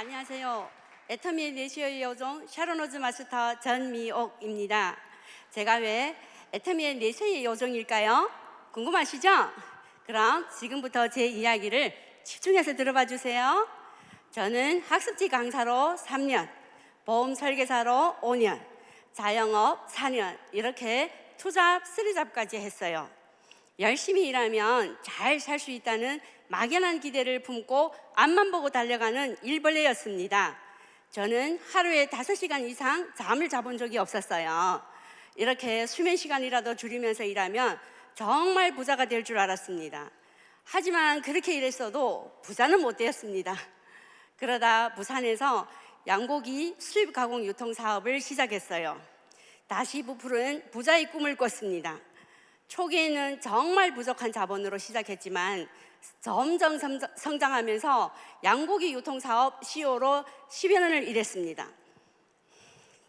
안녕하세요. 애터미 네시어의 요정 샤로노즈 마스터 전미옥입니다. 제가 왜 애터미의 네시어의 요정일까요? 궁금하시죠? 그럼 지금부터 제 이야기를 집중해서 들어봐 주세요. 저는 학습지 강사로 3년, 보험 설계사로 5년, 자영업 4년 이렇게 투잡, 쓰리잡까지 했어요. 열심히 일하면 잘 살 수 있다는 막연한 기대를 품고 앞만 보고 달려가는 일벌레였습니다. 저는 하루에 5시간 이상 잠을 자본 적이 없었어요. 이렇게 수면 시간이라도 줄이면서 일하면 정말 부자가 될 줄 알았습니다. 하지만 그렇게 일했어도 부자는 못 되었습니다. 그러다 부산에서 양고기 수입 가공 유통 사업을 시작했어요. 다시 부풀은 부자의 꿈을 꿨습니다. 초기에는 정말 부족한 자본으로 시작했지만 점점 성장- 성장하면서 양고기 유통 사업 CEO로 10여 년을 일했습니다.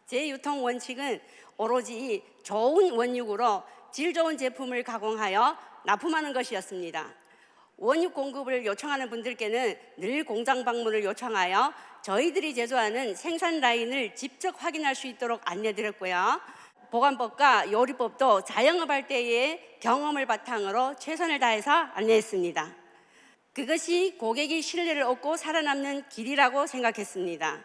제 유통 원칙은 오로지 좋은 원육으로 질 좋은 제품을 가공하여 납품하는 것이었습니다. 원육 공급을 요청하는 분들께는 늘 공장 방문을 요청하여 저희들이 제조하는 생산 라인을 직접 확인할 수 있도록 안내드렸고요. 보관법과 요리법도 자영업할 때의 경험을 바탕으로 최선을 다해서 안내했습니다. 그것이 고객이 신뢰를 얻고 살아남는 길이라고 생각했습니다.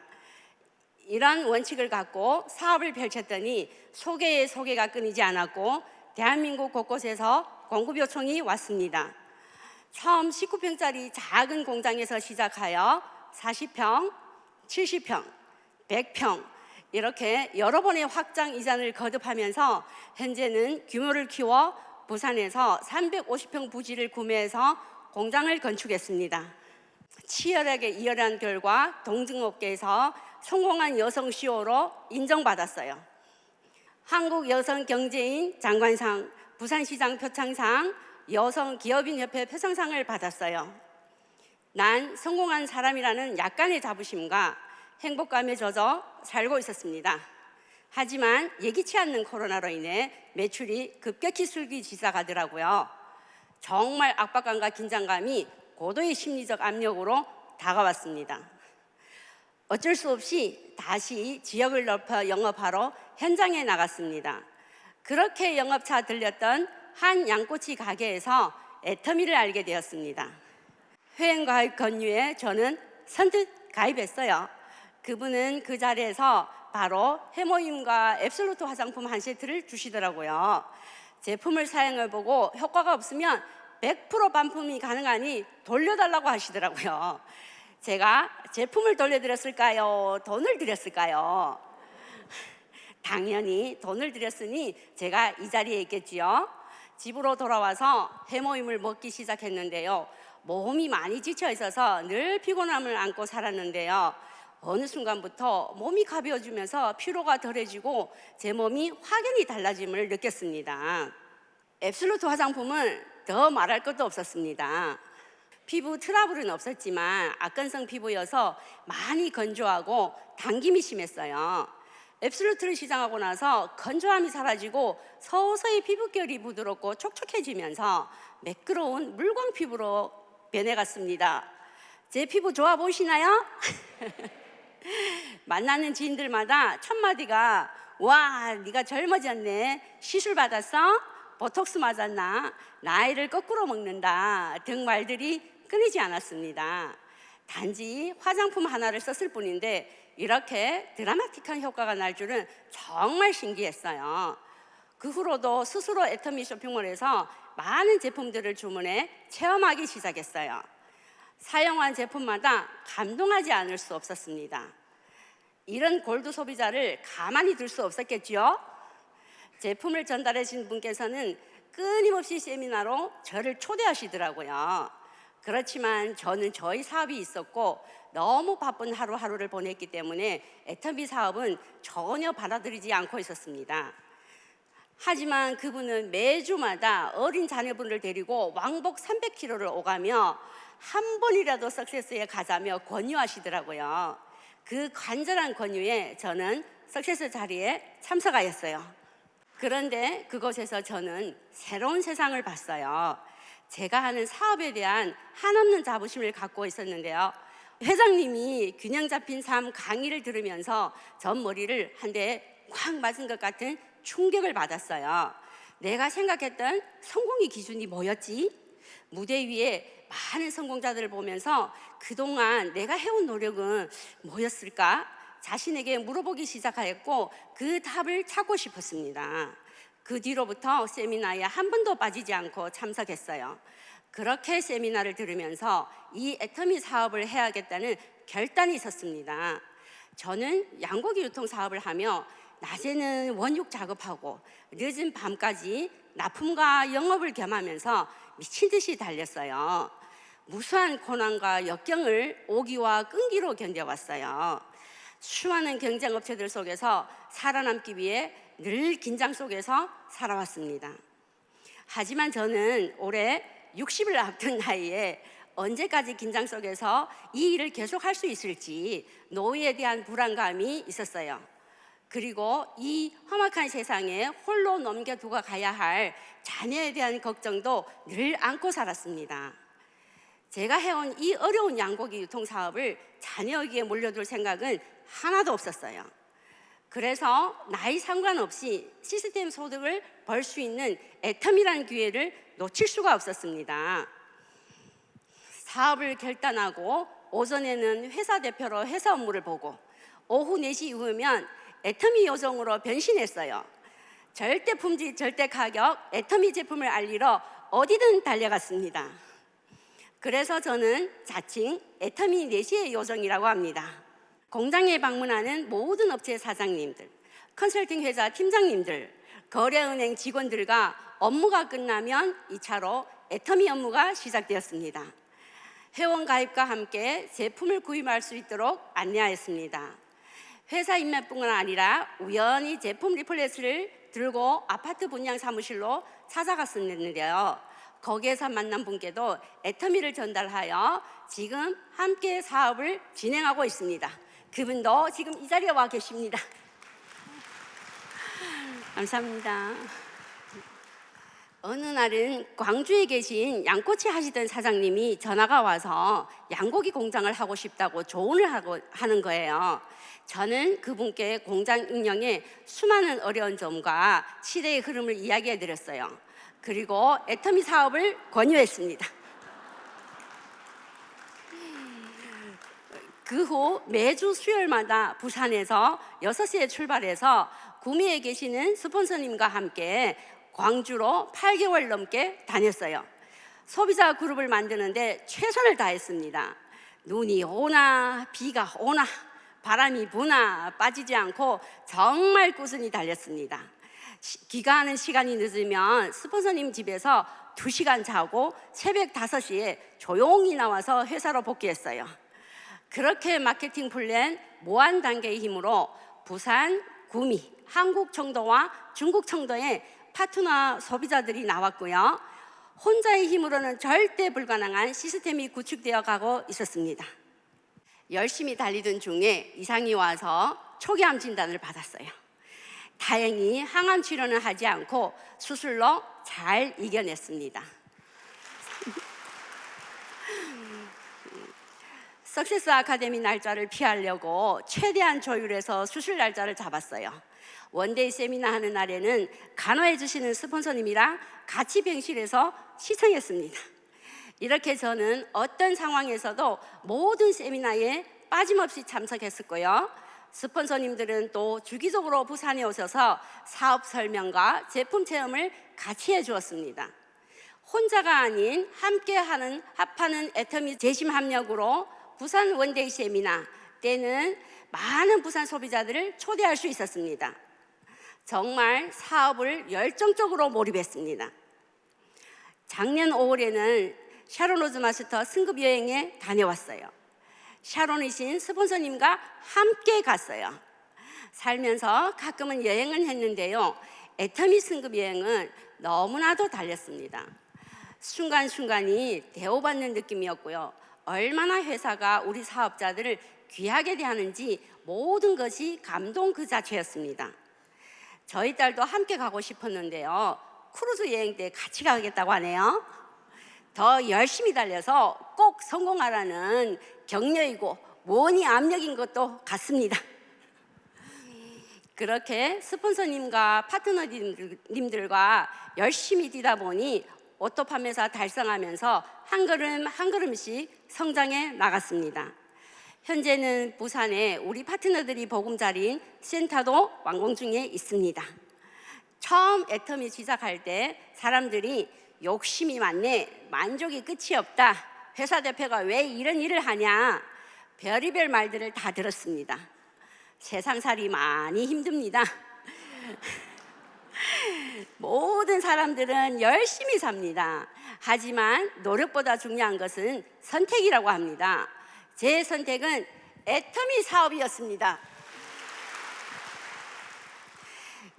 이러한 원칙을 갖고 사업을 펼쳤더니 소개의 소개가 끊이지 않았고 대한민국 곳곳에서 공급 요청이 왔습니다. 처음 19평짜리 작은 공장에서 시작하여 40평, 70평, 100평 이렇게 여러 번의 확장 이전을 거듭하면서 현재는 규모를 키워 부산에서 350평 부지를 구매해서 공장을 건축했습니다. 치열하게 이열한 결과 동증업계에서 성공한 여성 CEO로 인정받았어요. 한국 여성 경제인 장관상, 부산시장 표창상, 여성 기업인 협회 표창상을 받았어요. 난 성공한 사람이라는 약간의 자부심과 행복감에 젖어 살고 있었습니다. 하지만 예기치 않는 코로나로 인해 매출이 급격히 술기 시작하더라고요. 정말 압박감과 긴장감이 고도의 심리적 압력으로 다가왔습니다. 어쩔 수 없이 다시 지역을 넓혀 영업하러 현장에 나갔습니다. 그렇게 영업차 들렸던 한 양꼬치 가게에서 애터미를 알게 되었습니다. 회원 가입 권유에 저는 선뜻 가입했어요. 그분은 그 자리에서 바로 해모임과 앱솔루트 화장품 한 세트를 주시더라고요. 제품을 사용해 보고 효과가 없으면 100% 반품이 가능하니 돌려달라고 하시더라고요. 제가 제품을 돌려드렸을까요? 돈을 드렸을까요? 당연히 돈을 드렸으니 제가 이 자리에 있겠지요. 집으로 돌아와서 해모임을 먹기 시작했는데요. 몸이 많이 지쳐 있어서 늘 피곤함을 안고 살았는데요. 어느 순간부터 몸이 가벼워지면서 피로가 덜해지고 제 몸이 확연히 달라짐을 느꼈습니다. 앱솔루트 화장품은 더 말할 것도 없었습니다. 피부 트러블은 없었지만 악건성 피부여서 많이 건조하고 당김이 심했어요. 앱솔루트를 시작하고 나서 건조함이 사라지고 서서히 피부결이 부드럽고 촉촉해지면서 매끄러운 물광 피부로 변해갔습니다. 제 피부 좋아 보이시나요? 만나는 지인들마다 첫 마디가 와 네가 젊어졌네. 시술 받았어? 보톡스 맞았나? 나이를 거꾸로 먹는다. 등 말들이 끊이지 않았습니다. 단지 화장품 하나를 썼을 뿐인데 이렇게 드라마틱한 효과가 날 줄은 정말 신기했어요. 그 후로도 스스로 애터미 쇼핑몰에서 많은 제품들을 주문해 체험하기 시작했어요 사용한 제품마다 감동하지 않을 수 없었습니다. 이런 골드 소비자를 가만히 둘 수 없었겠지요. 제품을 전달하신 분께서는 끊임없이 세미나로 저를 초대하시더라고요. 그렇지만 저는 저희 사업이 있었고 너무 바쁜 하루하루를 보냈기 때문에 애터비 사업은 전혀 받아들이지 않고 있었습니다. 하지만 그분은 매주마다 어린 자녀분을 데리고 왕복 300km를 오가며 한 번이라도 석세스에 가자며 권유하시더라고요. 그 간절한 권유에 저는 석세스 자리에 참석하였어요. 그런데 그곳에서 저는 새로운 세상을 봤어요. 제가 하는 사업에 대한 한없는 자부심을 갖고 있었는데요. 회장님이 균형 잡힌 삶 강의를 들으면서 전 머리를 한 대 꽉 맞은 것 같은 충격을 받았어요. 내가 생각했던 성공의 기준이 뭐였지? 무대 위에 많은 성공자들을 보면서 그동안 내가 해온 노력은 뭐였을까? 자신에게 물어보기 시작하였고 그 답을 찾고 싶었습니다. 그 뒤로부터 세미나에 한 번도 빠지지 않고 참석했어요. 그렇게 세미나를 들으면서 이 애터미 사업을 해야겠다는 결단이 있었습니다. 저는 양고기 유통 사업을 하며 낮에는 원육 작업하고 늦은 밤까지 납품과 영업을 겸하면서 미친 듯이 달렸어요. 무수한 고난과 역경을 오기와 끈기로 견뎌왔어요. 수많은 경쟁 업체들 속에서 살아남기 위해 늘 긴장 속에서 살아왔습니다. 하지만 저는 올해 60을 앞둔 나이에 언제까지 긴장 속에서 이 일을 계속 할 수 있을지 노후에 대한 불안감이 있었어요. 그리고 이 험악한 세상에 홀로 넘겨두고 가야 할 자녀에 대한 걱정도 늘 안고 살았습니다. 제가 해온 이 어려운 양고기 유통 사업을 자녀에게 물려둘 생각은 하나도 없었어요. 그래서 나이 상관없이 시스템 소득을 벌 수 있는 애텀이라는 기회를 놓칠 수가 없었습니다. 사업을 결단하고 오전에는 회사 대표로 회사 업무를 보고 오후 4시 이후면 애터미 요정으로 변신했어요. 절대 품질, 절대 가격, 애터미 제품을 알리러 어디든 달려갔습니다. 그래서 저는 자칭 애터미 4시의 요정이라고 합니다. 공장에 방문하는 모든 업체 사장님들, 컨설팅 회사 팀장님들, 거래은행 직원들과 업무가 끝나면 2차로 애터미 업무가 시작되었습니다. 회원 가입과 함께 제품을 구입할 수 있도록 안내하였습니다. 회사 인맥뿐만 아니라 우연히 제품 리플렛을 들고 아파트 분양 사무실로 찾아갔었는데요. 거기에서 만난 분께도 애터미를 전달하여 지금 함께 사업을 진행하고 있습니다. 그분도 지금 이 자리에 와 계십니다. 감사합니다. 어느 날은 광주에 계신 양꼬치 하시던 사장님이 전화가 와서 양고기 공장을 하고 싶다고 조언을 하고 하는 거예요. 저는 그분께 공장 운영의 수많은 어려운 점과 시대의 흐름을 이야기해 드렸어요. 그리고 애터미 사업을 권유했습니다. 그 후 매주 수요일마다 부산에서 6시에 출발해서 구미에 계시는 스폰서님과 함께 광주로 8개월 넘게 다녔어요. 소비자 그룹을 만드는데 최선을 다했습니다. 눈이 오나 비가 오나 바람이 부나 빠지지 않고 정말 꾸준히 달렸습니다. 시- 귀가하는 시간이 늦으면 스폰서님 집에서 2시간 자고 새벽 5시에 조용히 나와서 회사로 복귀했어요. 그렇게 마케팅 플랜 모한 단계의 힘으로 부산, 구미, 한국 청도와 중국 청도에 파트너 소비자들이 나왔고요. 혼자의 힘으로는 절대 불가능한 시스템이 구축되어 가고 있었습니다. 열심히 달리던 중에 이상이 와서 초기암 진단을 받았어요. 다행히 항암 치료는 하지 않고 수술로 잘 이겨냈습니다. 석세스 아카데미 날짜를 피하려고 최대한 조율해서 수술 날짜를 잡았어요. 원데이 세미나 하는 날에는 간호해 주시는 스폰서님이랑 같이 병실에서 시청했습니다. 이렇게 저는 어떤 상황에서도 모든 세미나에 빠짐없이 참석했었고요. 스폰서님들은 또 주기적으로 부산에 오셔서 사업 설명과 제품 체험을 같이 해 주었습니다. 혼자가 아닌 함께하는 합하는 애터미 재심 합력으로 부산 원데이 세미나 때는 많은 부산 소비자들을 초대할 수 있었습니다. 정말 사업을 열정적으로 몰입했습니다. 작년 5월에는 샤론 로즈 마스터 승급 여행에 다녀왔어요. 샤론이신 스폰서님과 함께 갔어요. 살면서 가끔은 여행을 했는데요. 애터미 승급 여행은 너무나도 달렸습니다. 순간순간이 대우받는 느낌이었고요. 얼마나 회사가 우리 사업자들을 귀하게 대하는지 모든 것이 감동 그 자체였습니다. 저희 딸도 함께 가고 싶었는데요. 크루즈 여행 때 같이 가겠다고 하네요. 더 열심히 달려서 꼭 성공하라는 격려이고 뭐니 압력인 것도 같습니다. 그렇게 스폰서님과 파트너님들과 열심히 뛰다 보니 오토 판매사 달성하면서 한 걸음 한 걸음씩 성장해 나갔습니다. 현재는 부산에 우리 파트너들이 보금자리인 센터도 완공 중에 있습니다. 처음 애터미 시작할 때 사람들이 욕심이 많네, 만족이 끝이 없다, 회사 대표가 왜 이런 일을 하냐, 별의별 말들을 다 들었습니다. 세상살이 많이 힘듭니다. 모든 사람들은 열심히 삽니다. 하지만 노력보다 중요한 것은 선택이라고 합니다. 제 선택은 애터미 사업이었습니다.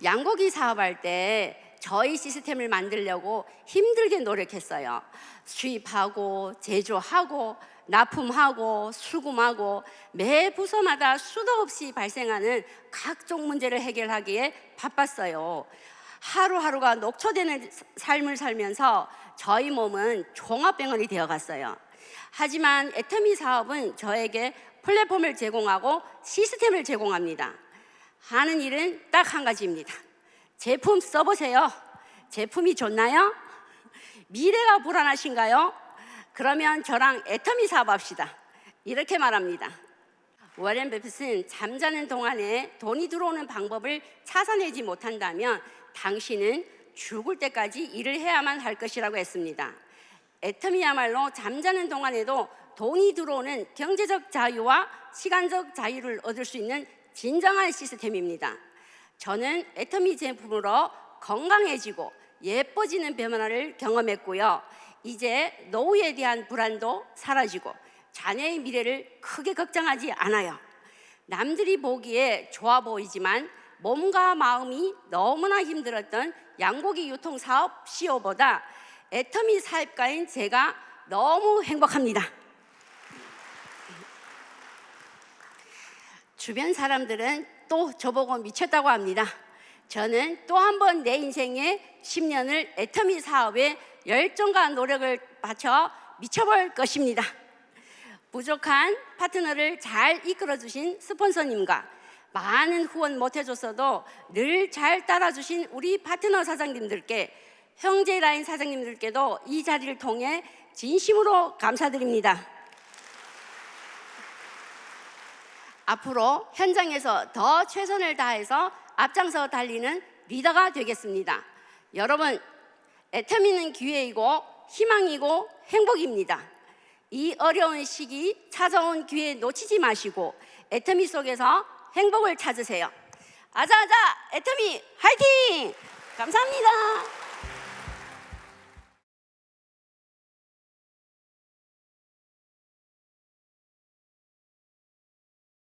양고기 사업할 때 저희 시스템을 만들려고 힘들게 노력했어요. 수입하고 제조하고 납품하고 수금하고 매 부서마다 수도 없이 발생하는 각종 문제를 해결하기에 바빴어요. 하루하루가 녹초되는 삶을 살면서 저희 몸은 종합병원이 되어 갔어요. 하지만 애터미 사업은 저에게 플랫폼을 제공하고 시스템을 제공합니다. 하는 일은 딱 한 가지입니다. 제품 써보세요. 제품이 좋나요? 미래가 불안하신가요? 그러면 저랑 애터미 사업합시다. 이렇게 말합니다. 워렌 베핏은 잠자는 동안에 돈이 들어오는 방법을 찾아내지 못한다면 당신은 죽을 때까지 일을 해야만 할 것이라고 했습니다. 애터미야말로 잠자는 동안에도 돈이 들어오는 경제적 자유와 시간적 자유를 얻을 수 있는 진정한 시스템입니다. 저는 애터미 제품으로 건강해지고 예뻐지는 변화를 경험했고요. 이제 노후에 대한 불안도 사라지고 자녀의 미래를 크게 걱정하지 않아요. 남들이 보기에 좋아 보이지만 몸과 마음이 너무나 힘들었던 양고기 유통 사업 CEO보다 애터미 사업가인 제가 너무 행복합니다. 주변 사람들은 또 저보고 미쳤다고 합니다. 저는 또 한 번 내 인생의 10년을 애터미 사업에 열정과 노력을 바쳐 미쳐볼 것입니다. 부족한 파트너를 잘 이끌어 주신 스폰서님과 많은 후원 못 해줬어도 늘 잘 따라주신 우리 파트너 사장님들께 형제 라인 사장님들께도 이 자리를 통해 진심으로 감사드립니다. 앞으로 현장에서 더 최선을 다해서 앞장서 달리는 리더가 되겠습니다. 여러분, 애터미는 기회이고 희망이고 행복입니다. 이 어려운 시기 찾아온 기회 놓치지 마시고 애터미 속에서 행복을 찾으세요. 아자아자 애터미 화이팅! 감사합니다.